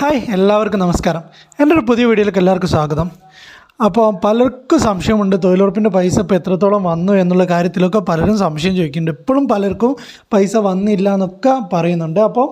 Hi എല്ലാവർക്കും നമസ്കാരം. എന്റെ ഒരു പുതിയ വീഡിയോയിലേക്ക് എല്ലാവർക്കും സ്വാഗതം. അപ്പോൾ പലർക്കും സംശയമുണ്ട് തൊഴിലുറപ്പിന്റെ പൈസ ഇപ്പോൾ എത്രത്തോളം വന്നു എന്നുള്ള കാര്യത്തിലൊക്കെ പലരും സംശയം ചോദിക്കുന്നുണ്ട്. ഇപ്പോഴും പലർക്കും പൈസ വന്നില്ല എന്നൊക്കെ പറയുന്നുണ്ട്. അപ്പോൾ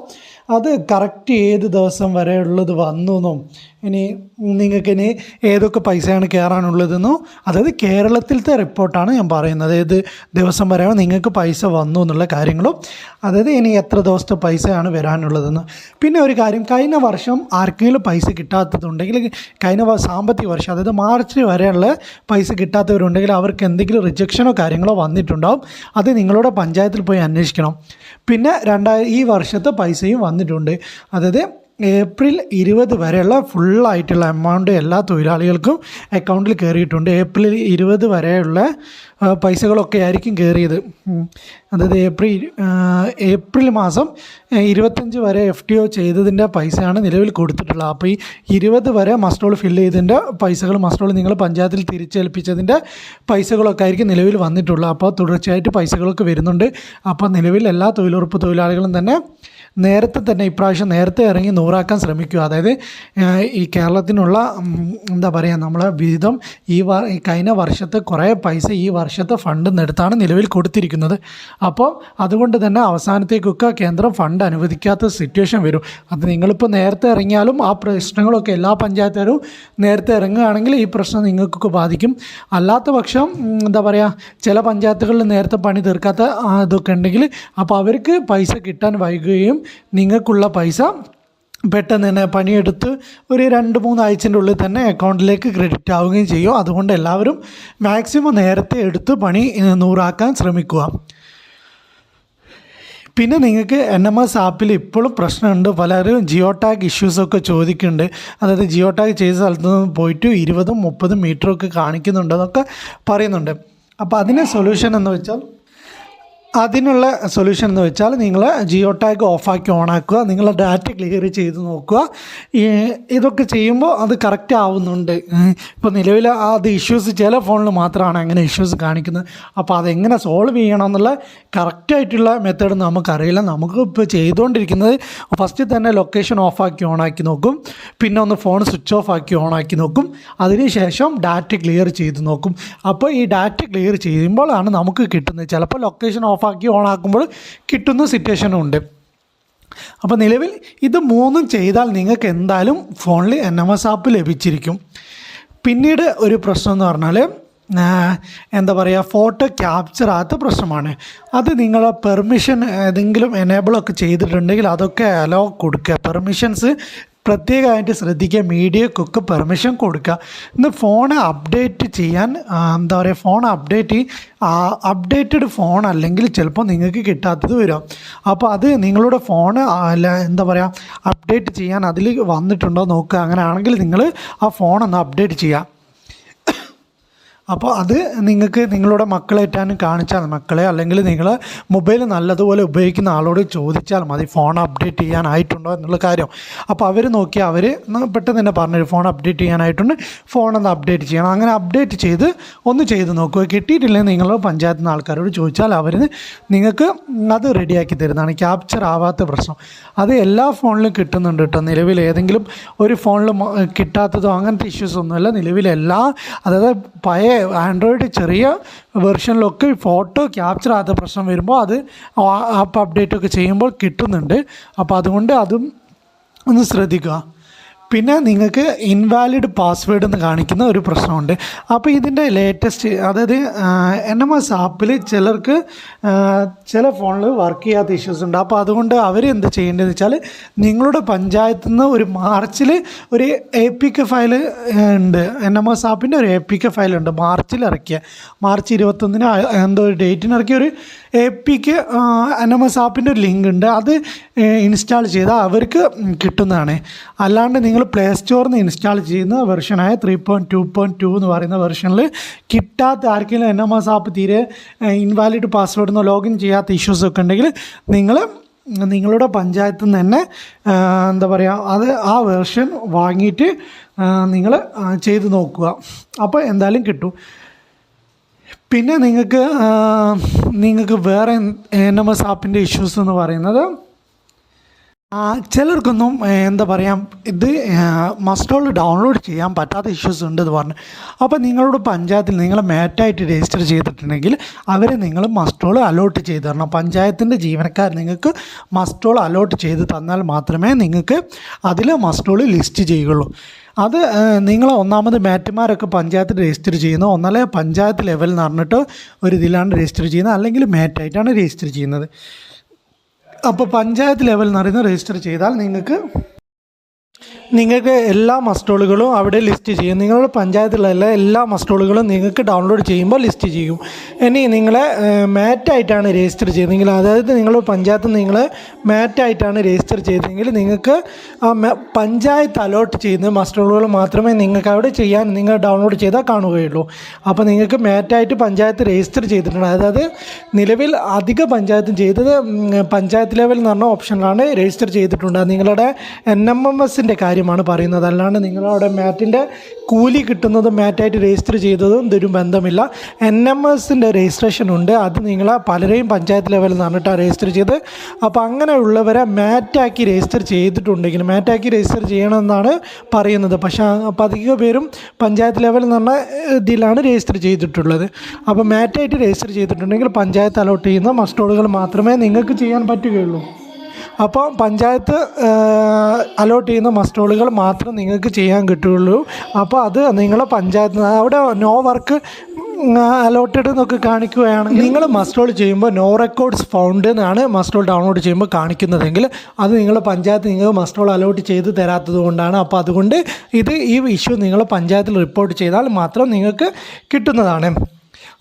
അത് കറക്റ്റ് ഏത് ദിവസം വരെ ഉള്ളത് വന്നു എന്നും ഇനി നിങ്ങൾക്ക് ഇനി ഏതൊക്കെ പൈസയാണ് കയറാനുള്ളതെന്നോ അതായത് കേരളത്തിലത്തെ റിപ്പോർട്ടാണ് ഞാൻ പറയുന്നത്. ഏത് ദിവസം വരെ നിങ്ങൾക്ക് പൈസ വന്നു എന്നുള്ള കാര്യങ്ങളും അതായത് ഇനി എത്ര ദിവസത്തെ പൈസയാണ് വരാനുള്ളതെന്ന്. പിന്നെ ഒരു കാര്യം കഴിഞ്ഞ വർഷം ആർക്കെങ്കിലും പൈസ കിട്ടാത്തതുണ്ടെങ്കിൽ കഴിഞ്ഞ സാമ്പത്തിക വർഷം അതായത് മാർച്ച് വരെയുള്ള പൈസ കിട്ടാത്തവരുണ്ടെങ്കിൽ അവർക്ക് എന്തെങ്കിലും റിജക്ഷനോ കാര്യങ്ങളോ വന്നിട്ടുണ്ടാവും. അത് നിങ്ങളുടെ പഞ്ചായത്തിൽ പോയി അന്വേഷിക്കണം. പിന്നെ രണ്ടായി ഈ വർഷത്തെ പൈസയും വന്നിട്ടുണ്ട്. അതായത് ഏപ്രിൽ ഇരുപത് വരെയുള്ള ഫുള്ളായിട്ടുള്ള എമൗണ്ട് എല്ലാ തൊഴിലാളികൾക്കും അക്കൗണ്ടിൽ കയറിയിട്ടുണ്ട്. ഏപ്രിൽ ഇരുപത് വരെയുള്ള പൈസകളൊക്കെ ആയിരിക്കും കയറിയത്. അതായത് ഏപ്രിൽ ഏപ്രിൽ മാസം ഇരുപത്തഞ്ച് വരെ എഫ് ടി ഒ ചെയ്തതിന്റെ പൈസയാണ് നിലവിൽ കൊടുത്തിട്ടുള്ളത്. അപ്പോൾ ഈ ഇരുപത് വരെ മസ്റ്റോൾ ഫില്ല് ചെയ്തതിന്റെ പൈസകൾ മസ്റ്റോൾ നിങ്ങൾ പഞ്ചായത്തിൽ തിരിച്ചേൽപ്പിച്ചതിന്റെ പൈസകളൊക്കെ ആയിരിക്കും നിലവിൽ വന്നിട്ടുള്ളത്. അപ്പോൾ തുടർച്ചയായിട്ട് പൈസകളൊക്കെ വരുന്നുണ്ട്. അപ്പോൾ നിലവിൽ എല്ലാ തൊഴിലുറപ്പ് തൊഴിലാളികളും തന്നെ നേരത്തെ തന്നെ ഇപ്രാവശ്യം നേരത്തെ ഇറങ്ങി നൂറാക്കാൻ ശ്രമിക്കുക. അതായത് ഈ കേരളത്തിനുള്ള എന്താ പറയുക നമ്മളെ വിഹിതം ഈ വ ഈ കഴിഞ്ഞ വർഷത്തെ കുറേ പൈസ ഈ വർഷത്തെ ഫണ്ടിൽ നിന്നെടുത്താണ് നിലവിൽ കൊടുത്തിരിക്കുന്നത്. അപ്പോൾ അതുകൊണ്ട് തന്നെ അവസാനത്തേക്കൊക്കെ കേന്ദ്രം ഫണ്ട് അനുവദിക്കാത്ത സിറ്റുവേഷൻ വരും. അത് നിങ്ങളിപ്പോൾ നേരത്തെ ഇറങ്ങിയാലും ആ പ്രശ്നങ്ങളൊക്കെ എല്ലാ പഞ്ചായത്തുകാരും നേരത്തെ ഇറങ്ങുകയാണെങ്കിൽ ഈ പ്രശ്നം നിങ്ങൾക്കൊക്കെ ബാധിക്കും. അല്ലാത്ത പക്ഷം എന്താ പറയുക ചില പഞ്ചായത്തുകളിൽ നേരത്തെ പണി തീർക്കാത്ത ഇതൊക്കെ ഉണ്ടെങ്കിൽ അപ്പോൾ അവർക്ക് പൈസ കിട്ടാൻ വൈകുകയും നിങ്ങൾക്കുള്ള പൈസ പെട്ടെന്ന് തന്നെ പണിയെടുത്ത് ഒരു രണ്ട് മൂന്ന് ആഴ്ചന്റെ ഉള്ളിൽ തന്നെ അക്കൗണ്ടിലേക്ക് ക്രെഡിറ്റ് ആവുകയും ചെയ്യും. അതുകൊണ്ട് എല്ലാവരും മാക്സിമം നേരത്തെ എടുത്ത് പണി നൂറാക്കാൻ ശ്രമിക്കുക. പിന്നെ നിങ്ങൾക്ക് എൻ എം എസ് ആപ്പിൽ ഇപ്പോഴും പ്രശ്നമുണ്ട്. പലരും ജിയോ ടാഗ് ഇഷ്യൂസൊക്കെ ചോദിക്കുന്നുണ്ട്. അതായത് ജിയോ ടാഗ് ചെയ്ത സ്ഥലത്ത് നിന്ന് പോയിട്ട് ഇരുപതും മുപ്പതും മീറ്ററൊക്കെ കാണിക്കുന്നുണ്ടെന്നൊക്കെ പറയുന്നുണ്ട്. അപ്പോൾ അതിന് സൊല്യൂഷൻ എന്ന് വെച്ചാൽ അതിനുള്ള സൊല്യൂഷൻ എന്ന് വെച്ചാൽ നിങ്ങൾ ജിയോ ടാഗ് ഓഫാക്കി ഓണാക്കുക നിങ്ങളെ ഡാറ്റ ക്ലിയർ ചെയ്ത് നോക്കുക. ഇതൊക്കെ ചെയ്യുമ്പോൾ അത് കറക്റ്റ് ആവുന്നുണ്ട്. ഇപ്പോൾ നിലവിൽ അത് ഇഷ്യൂസ് ചില ഫോണിൽ മാത്രമാണ് അങ്ങനെ ഇഷ്യൂസ് കാണിക്കുന്നത്. അപ്പോൾ അതെങ്ങനെ സോൾവ് ചെയ്യണം എന്നുള്ള കറക്റ്റായിട്ടുള്ള മെത്തേഡ് നമുക്കറിയില്ല. നമുക്ക് ഇപ്പോൾ ചെയ്തുകൊണ്ടിരിക്കുന്നത് ഫസ്റ്റ് തന്നെ ലൊക്കേഷൻ ഓഫാക്കി ഓണാക്കി നോക്കും. പിന്നെ ഒന്ന് ഫോൺ സ്വിച്ച് ഓഫ് ആക്കി ഓണാക്കി നോക്കും. അതിനുശേഷം ഡാറ്റ ക്ലിയർ ചെയ്ത് നോക്കും. അപ്പോൾ ഈ ഡാറ്റ ക്ലിയർ ചെയ്യുമ്പോഴാണ് നമുക്ക് കിട്ടുന്നത്. ചിലപ്പോൾ ലൊക്കേഷൻ ഓഫാക്കി ഓണാക്കുമ്പോൾ കിട്ടുന്ന സിറ്റുവേഷനും ഉണ്ട്. അപ്പോൾ നിലവിൽ ഇത് മൂന്നും ചെയ്താൽ നിങ്ങൾക്ക് എന്തായാലും ഫോണിൽ എൻ എം എസ് ആപ്പ് ലഭിച്ചിരിക്കും. പിന്നീട് ഒരു പ്രശ്നം എന്ന് പറഞ്ഞാൽ എന്താ പറയുക ഫോട്ടോ ക്യാപ്ചർ ആകാത്ത പ്രശ്നമാണ്. അത് നിങ്ങൾ പെർമിഷൻ ഏതെങ്കിലും എനേബിളൊക്കെ ചെയ്തിട്ടുണ്ടെങ്കിൽ അതൊക്കെ അലോ കൊടുക്കുക. പെർമിഷൻസ് പ്രത്യേകമായിട്ട് ശ്രദ്ധിക്കുക മീഡിയക്കൊക്കെ പെർമിഷൻ കൊടുക്കുക. ഇന്ന് ഫോൺ അപ്ഡേറ്റ് ചെയ്യാൻ എന്താ പറയുക ഫോൺ അപ്ഡേറ്റ് അപ്ഡേറ്റഡ് ഫോൺ അല്ലെങ്കിൽ ചിലപ്പോൾ നിങ്ങൾക്ക് കിട്ടാത്തത് വരും. അപ്പോൾ അത് നിങ്ങളുടെ ഫോൺ എന്താ പറയുക അപ്ഡേറ്റ് ചെയ്യാൻ അതിൽ വന്നിട്ടുണ്ടോ നോക്കുക. അങ്ങനെയാണെങ്കിൽ നിങ്ങൾ ആ ഫോൺ ഒന്ന് അപ്ഡേറ്റ് ചെയ്യുക. അപ്പോൾ അത് നിങ്ങൾക്ക് നിങ്ങളുടെ മക്കളെ മക്കളേറ്റാനും കാണിച്ചാൽ. മക്കളെ അല്ലെങ്കിൽ നിങ്ങൾ മൊബൈൽ നല്ലതുപോലെ ഉപയോഗിക്കുന്ന ആളോട് ചോദിച്ചാൽ മതി. ഫോൺ അപ്ഡേറ്റ് ചെയ്യാനായിട്ടുണ്ടോ എന്നുള്ള കാര്യം. അപ്പോൾ അവർ നോക്കി അവർ പെട്ടെന്ന് തന്നെ പറഞ്ഞു ഫോൺ അപ്ഡേറ്റ് ചെയ്യാനായിട്ടുണ്ട്. ഫോൺ ഒന്ന് അപ്ഡേറ്റ് ചെയ്യണം. അങ്ങനെ അപ്ഡേറ്റ് ചെയ്ത് ഒന്ന് ചെയ്ത് നോക്കുക കിട്ടിയിട്ടില്ലെങ്കിൽ നിങ്ങൾ പഞ്ചായത്തിൽ നിന്ന് ആൾക്കാരോട് ചോദിച്ചാൽ അവർ നിങ്ങൾക്ക് അത് റെഡിയാക്കി തരുന്നതാണ്. ക്യാപ്ചർ ആവാത്ത പ്രശ്നം. അത് എല്ലാ ഫോണിലും കിട്ടുന്നുണ്ട് കേട്ടോ. നിലവിൽ ഏതെങ്കിലും ഒരു ഫോണിൽ കിട്ടാത്തതോ അങ്ങനത്തെ ഇഷ്യൂസ് ഒന്നുമില്ല. നിലവിൽ എല്ലാ അതായത് പഴയ ആൻഡ്രോയിഡ് ചെറിയ വെർഷനിലൊക്കെ ഫോട്ടോ ക്യാപ്ചർ ആകാത്ത പ്രശ്നം വരുമ്പോൾ അത് ആപ്പ് അപ്ഡേറ്റൊക്കെ ചെയ്യുമ്പോൾ കിട്ടുന്നുണ്ട്. അപ്പോൾ അതുകൊണ്ട് അതും ഒന്ന് ശ്രദ്ധിക്കുക. പിന്നെ നിങ്ങൾക്ക് ഇൻവാലിഡ് പാസ്വേഡ് എന്ന് കാണിക്കുന്ന ഒരു പ്രശ്നമുണ്ട്. അപ്പോൾ ഇതിന്റെ ലേറ്റസ്റ്റ് അതായത് എൻ എം എസ് ആപ്പിൽ ചിലർക്ക് ചില ഫോണിൽ വർക്ക് ചെയ്യാത്ത ഇഷ്യൂസ് ഉണ്ട്. അപ്പോൾ അതുകൊണ്ട് അവർ എന്ത് ചെയ്യേണ്ടതെന്ന് വെച്ചാൽ നിങ്ങളുടെ പഞ്ചായത്തിൽ നിന്ന് ഒരു മാർച്ചിൽ ഒരു എ പി കെ ഫയൽ ഉണ്ട്. എൻ എം എസ് ആപ്പിന്റെ ഒരു എ പി കെ ഫയലുണ്ട് മാർച്ചിൽ ഇറക്കിയ. മാർച്ച് ഇരുപത്തൊന്നിന് എന്തോ ഒരു ഡേറ്റിന് ഇറക്കിയ ഒരു A P K N M S ആപ്പിന്റെ ഒരു ലിങ്ക് ഉണ്ട്. അത് ഇൻസ്റ്റാൾ ചെയ്താൽ അവർക്ക് കിട്ടുന്നതാണ്. അല്ലാണ്ട് നിങ്ങൾ പ്ലേ സ്റ്റോറിൽ നിന്ന് ഇൻസ്റ്റാൾ ചെയ്യുന്ന വെർഷനായ three point two point two എന്ന് പറയുന്ന വെർഷനിൽ കിട്ടാത്ത ആർക്കെങ്കിലും എൻ എം എസ് ആപ്പ് തീരെ ഇൻവാലിഡ് പാസ്വേഡ് നിന്ന് ലോഗിൻ ചെയ്യാത്ത ഇഷ്യൂസ് ഒക്കെ ഉണ്ടെങ്കിൽ നിങ്ങൾ നിങ്ങളുടെ പഞ്ചായത്തിൽ നിന്ന് തന്നെ എന്താ പറയുക അത് ആ വേർഷൻ വാങ്ങിയിട്ട് നിങ്ങൾ ചെയ്ത് നോക്കുക. അപ്പോൾ എന്തായാലും കിട്ടും. പിന്നെ നിങ്ങൾക്ക് നിങ്ങൾക്ക് വേറെ എൻ എം എസ് ആപ്പിന്റെ ഇഷ്യൂസ് എന്ന് പറയുന്നത് ചിലർക്കൊന്നും എന്താ പറയുക ഇത് മസ്റ്റോൾ ഡൗൺലോഡ് ചെയ്യാൻ പറ്റാത്ത ഇഷ്യൂസ് ഉണ്ട് എന്ന് പറഞ്ഞു. അപ്പോൾ നിങ്ങളോട് പഞ്ചായത്തിൽ നിങ്ങൾ മാറ്റായിട്ട് രജിസ്റ്റർ ചെയ്തിട്ടുണ്ടെങ്കിൽ അവരെ നിങ്ങൾ മസ്റ്റോൾ അലോട്ട് ചെയ്ത് തരണം. പഞ്ചായത്തിന്റെ ജീവനക്കാർ നിങ്ങൾക്ക് മസ്റ്റോൾ അലോട്ട് ചെയ്ത് തന്നാൽ മാത്രമേ നിങ്ങൾക്ക് അതിൽ മസ്റ്റോൾ ലിസ്റ്റ് ചെയ്യുള്ളൂ അത് നിങ്ങൾ ഒന്നാമത് മാറ്റുമാരൊക്കെ പഞ്ചായത്തിൽ രജിസ്റ്റർ ചെയ്യുന്നു. ഒന്നല്ലേ പഞ്ചായത്ത് ലെവൽ എന്ന് പറഞ്ഞിട്ട് ഒരു ഇതിലാണ് രജിസ്റ്റർ ചെയ്യുന്നത്. അല്ലെങ്കിൽ മാറ്റായിട്ടാണ് രജിസ്റ്റർ ചെയ്യുന്നത്. അപ്പോൾ പഞ്ചായത്ത് ലെവൽ എന്ന് പറയുന്നത് രജിസ്റ്റർ ചെയ്താൽ നിങ്ങൾക്ക് നിങ്ങൾക്ക് എല്ലാ മസ്റ്റോളുകളും അവിടെ ലിസ്റ്റ് ചെയ്യും. നിങ്ങളുടെ പഞ്ചായത്തിലുള്ള എല്ലാ മസ്റ്റോളുകളും നിങ്ങൾക്ക് ഡൗൺലോഡ് ചെയ്യുമ്പോൾ ലിസ്റ്റ് ചെയ്യും. ഇനി നിങ്ങളെ മാറ്റായിട്ടാണ് രജിസ്റ്റർ ചെയ്തെങ്കിൽ അതായത് നിങ്ങളുടെ പഞ്ചായത്ത് നിങ്ങൾ മാറ്റായിട്ടാണ് രജിസ്റ്റർ ചെയ്തതെങ്കിൽ നിങ്ങൾക്ക് ആ പഞ്ചായത്ത് അലോട്ട് ചെയ്യുന്ന മസ്റ്റോളുകൾ മാത്രമേ നിങ്ങൾക്ക് അവിടെ ചെയ്യാൻ നിങ്ങൾ ഡൗൺലോഡ് ചെയ്താൽ കാണുകയുള്ളൂ. അപ്പോൾ നിങ്ങൾക്ക് മാറ്റായിട്ട് പഞ്ചായത്ത് രജിസ്റ്റർ ചെയ്തിട്ടുണ്ട്. അതായത് നിലവിൽ അധിക പഞ്ചായത്തും ചെയ്തത് പഞ്ചായത്ത് ലെവൽ എന്ന് പറഞ്ഞ ഓപ്ഷനിലാണ് രജിസ്റ്റർ ചെയ്തിട്ടുണ്ട്. നിങ്ങളുടെ എൻ എം എം എസിന്റെ കാര്യമാണ് പറയുന്നത്. അല്ലാണ്ട് നിങ്ങളവിടെ മാറ്റിന്റെ കൂലി കിട്ടുന്നതും മാറ്റായിട്ട് രജിസ്റ്റർ ചെയ്തതും ഇതൊരു ബന്ധമില്ല. എൻ എം എസിന്റെ രജിസ്ട്രേഷൻ ഉണ്ട്. അത് നിങ്ങൾ പലരെയും പഞ്ചായത്ത് ലെവലിൽ നിന്ന് പറഞ്ഞിട്ടാണ് രജിസ്റ്റർ ചെയ്ത് അപ്പോൾ അങ്ങനെയുള്ളവരെ മാറ്റാക്കി രജിസ്റ്റർ ചെയ്തിട്ടുണ്ടെങ്കിൽ മാറ്റാക്കി രജിസ്റ്റർ ചെയ്യണമെന്നാണ് പറയുന്നത്. പക്ഷേ അപ്പോൾ അധിക പേരും പഞ്ചായത്ത് ലെവലിൽ എന്ന് ഇതിലാണ് രജിസ്റ്റർ ചെയ്തിട്ടുള്ളത്. അപ്പോൾ മാറ്റായിട്ട് രജിസ്റ്റർ ചെയ്തിട്ടുണ്ടെങ്കിൽ പഞ്ചായത്ത് അലോട്ട് ചെയ്യുന്ന മസ്റ്റോളുകൾ മാത്രമേ നിങ്ങൾക്ക് ചെയ്യാൻ പറ്റുകയുള്ളൂ. അപ്പോൾ പഞ്ചായത്ത് അലോട്ട് ചെയ്യുന്ന മസ്റ്റോളുകൾ മാത്രം നിങ്ങൾക്ക് ചെയ്യാൻ കിട്ടുകയുള്ളൂ. അപ്പോൾ അത് നിങ്ങളെ പഞ്ചായത്ത് അവിടെ നോ വർക്ക് അലോട്ടഡ് എന്നൊക്കെ കാണിക്കുകയാണ് നിങ്ങൾ മസ്റ്റോൾ ചെയ്യുമ്പോൾ നോ റെക്കോർഡ്സ് ഫൗണ്ട് എന്നാണ് മസ്റ്റോൾ ഡൗൺലോഡ് ചെയ്യുമ്പോൾ കാണിക്കുന്നതെങ്കിൽ അത് നിങ്ങൾ പഞ്ചായത്ത് നിങ്ങൾ മസ്റ്റോൾ അലോട്ട് ചെയ്ത് തരാത്തത് കൊണ്ടാണ്. അപ്പോൾ അതുകൊണ്ട് ഇത് ഈ ഇഷ്യൂ നിങ്ങൾ പഞ്ചായത്തിൽ റിപ്പോർട്ട് ചെയ്താൽ മാത്രം നിങ്ങൾക്ക് കിട്ടുന്നതാണ്.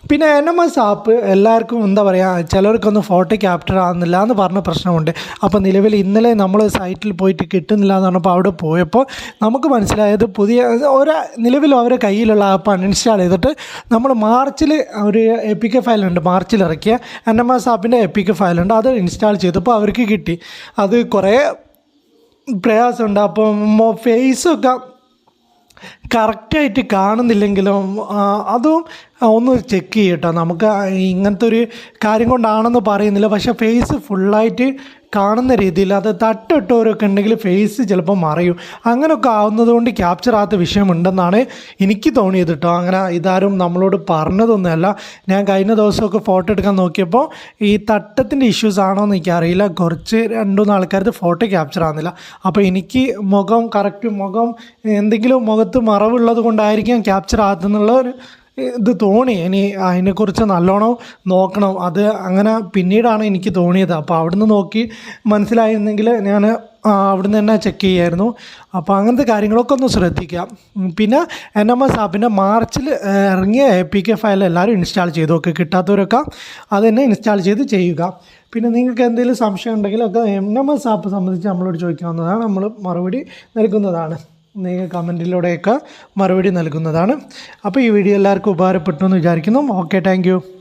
പിന്നെ എൻ എം എസ് ആപ്പ് എല്ലാവർക്കും എന്താ പറയുക ചിലർക്കൊന്നും ഫോട്ടോ ക്യാപ്ചർ ആകുന്നില്ല എന്ന് പറഞ്ഞ പ്രശ്നമുണ്ട്. അപ്പോൾ നിലവിൽ ഇന്നലെ നമ്മൾ സൈറ്റിൽ പോയിട്ട് കിട്ടുന്നില്ല എന്ന് പറഞ്ഞപ്പോൾ അവിടെ പോയപ്പോൾ നമുക്ക് മനസ്സിലായത് പുതിയ ഒരു നിലവിൽ അവരുടെ കയ്യിലുള്ള ആപ്പ് അൺഇൻസ്റ്റാൾ ചെയ്തിട്ട് നമ്മൾ മാർച്ചിൽ ഒരു എപ്പിക്ക ഫയലുണ്ട് മാർച്ചിൽ ഇറക്കിയ എൻ എം എസ് ആപ്പിന്റെ എപ്പിക്ക ഫയലുണ്ട് അത് ഇൻസ്റ്റാൾ ചെയ്തപ്പോൾ അവർക്ക് കിട്ടി. അത് കുറേ പ്രയാസമുണ്ട്. അപ്പം ഫേസൊക്കെ കറക്റ്റായിട്ട് കാണുന്നില്ലെങ്കിലും അതും ഒന്ന് ചെക്ക് ചെയ്യട്ടോ നമുക്ക് ഇങ്ങനത്തെ ഒരു കാര്യം കൊണ്ടാണെന്ന് പറയുന്നില്ല. പക്ഷേ ഫേസ് ഫുള്ളായിട്ട് കാണുന്ന രീതിയിൽ അത് തട്ടിട്ടവരൊക്കെ ഉണ്ടെങ്കിൽ ഫേസ് ചിലപ്പോൾ മറയും. അങ്ങനെയൊക്കെ ആവുന്നതുകൊണ്ട് ക്യാപ്ചർ ആകാത്ത വിഷയമുണ്ടെന്നാണ് എനിക്ക് തോന്നിയത് കേട്ടോ അങ്ങനെ ഇതാരും നമ്മളോട് പറഞ്ഞതൊന്നുമല്ല. ഞാൻ കഴിഞ്ഞ ദിവസമൊക്കെ ഫോട്ടോ എടുക്കാൻ നോക്കിയപ്പോൾ ഈ തട്ടത്തിന്റെ ഇഷ്യൂസ് ആണോ എന്ന് എനിക്കറിയില്ല. കുറച്ച് രണ്ട് മൂന്ന് ആൾക്കാർക്ക് ഫോട്ടോ ക്യാപ്ചർ ആകുന്നില്ല അപ്പോൾ എനിക്ക് മുഖം കറക്റ്റ് മുഖം എന്തെങ്കിലും മുഖത്ത് മറവുള്ളത് കൊണ്ടായിരിക്കാം ക്യാപ്ചർ ആകുന്നുള്ള ഒരു ഇത് തോന്നി ഇനി അതിനെക്കുറിച്ച് നല്ലോണം നോക്കണം. അത് അങ്ങനെ പിന്നീടാണ് എനിക്ക് തോന്നിയത്. അപ്പോൾ അവിടുന്ന് നോക്കി മനസ്സിലായിരുന്നെങ്കിൽ ഞാൻ അവിടുന്ന് തന്നെ ചെക്ക് ചെയ്യായിരുന്നു. അപ്പോൾ അങ്ങനത്തെ കാര്യങ്ങളൊക്കെ ഒന്ന് ശ്രദ്ധിക്കാം. പിന്നെ എൻ എം എസ് ആപ്പിന്റെ മാർച്ചിൽ ഇറങ്ങിയ എ പി കെ ഫയൽ എല്ലാവരും ഇൻസ്റ്റാൾ ചെയ്തു നോക്കുക കിട്ടാത്തവരൊക്കെ അത് തന്നെ ഇൻസ്റ്റാൾ ചെയ്ത് ചെയ്യുക. പിന്നെ നിങ്ങൾക്ക് എന്തെങ്കിലും സംശയം ഉണ്ടെങ്കിൽ ഒക്കെ എൻ എം എസ് ആപ്പ് സംബന്ധിച്ച് നമ്മളോട് ചോദിക്കാവുന്നതാണ്. നമ്മൾ മറുപടി നൽകുന്നതാണ്. കമന്റിലൂടെയൊക്കെ മറുപടി നൽകുന്നതാണ്. അപ്പോൾ ഈ വീഡിയോ എല്ലാവർക്കും ഉപകാരപ്പെട്ടു എന്ന് വിചാരിക്കുന്നു. Okay thank